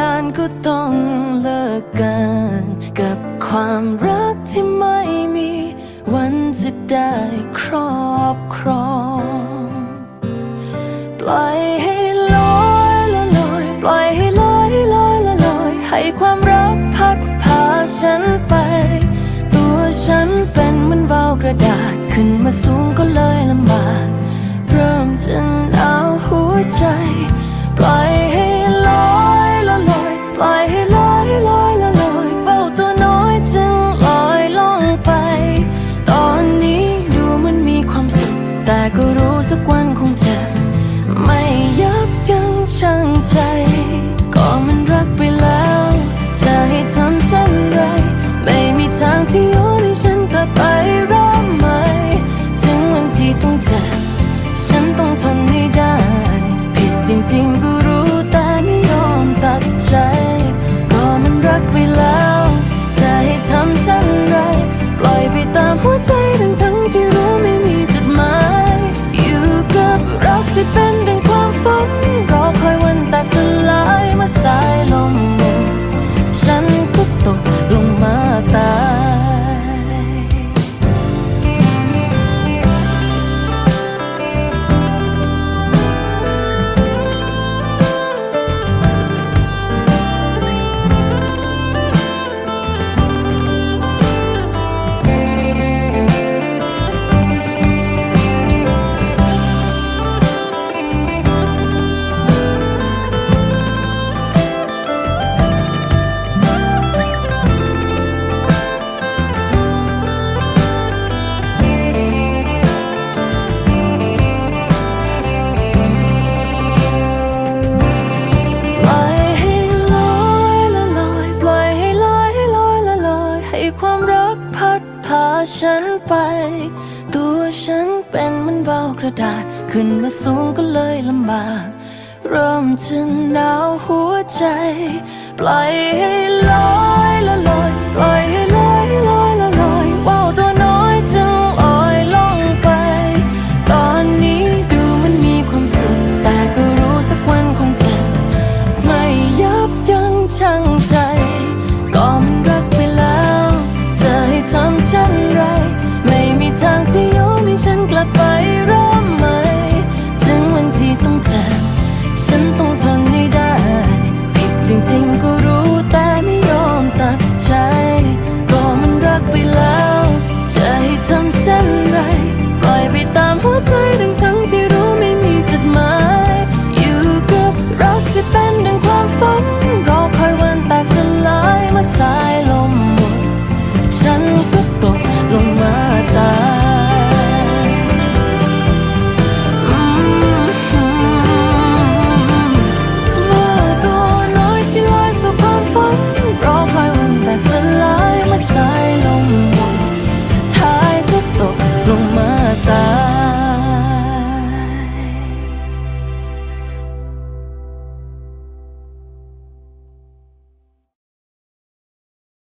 น ก็ต้องเลิกกันกับความรักที่ไม่มี วันจะได้ครอบครอง ปล่อยให้ลอยละลอย ปล่อยให้ลอยลอยละลอย ให้ความรักพัดพาฉันไป ตัวฉันเป็นเหมือนวาวกระดาษขึ้นมาสูงก็เลยลำบาก เริ่มจะหนาวหัวใจ ปล่อย ฉันต้องทนไม่ได้ ผิดจริงๆก็รู้แต่ไม่ยอมตัดใจ ก็มันรักไปแล้ว จะให้ทำเช่นไร ปล่อยไปตามหัวใจทั้งทั้งๆที่รู้ไม่มีจุดหมาย อยู่กับรักที่เป็น ฉันไป ตัวฉันเป็นมันเบากระดาษ ขึ้นมาสูงก็เลยลำบากเริ่มจะหนาวหัวใจ ปล่อยให้ลอยละลอย ปล่อยให้ลอยลอยละลอยเบาตัวน้อยจึงอ่อยลงไป ตอนนี้ดูมันมีความสุข แต่ก็รู้สักวันคงจะไม่ยับยั้งชั่ง 在等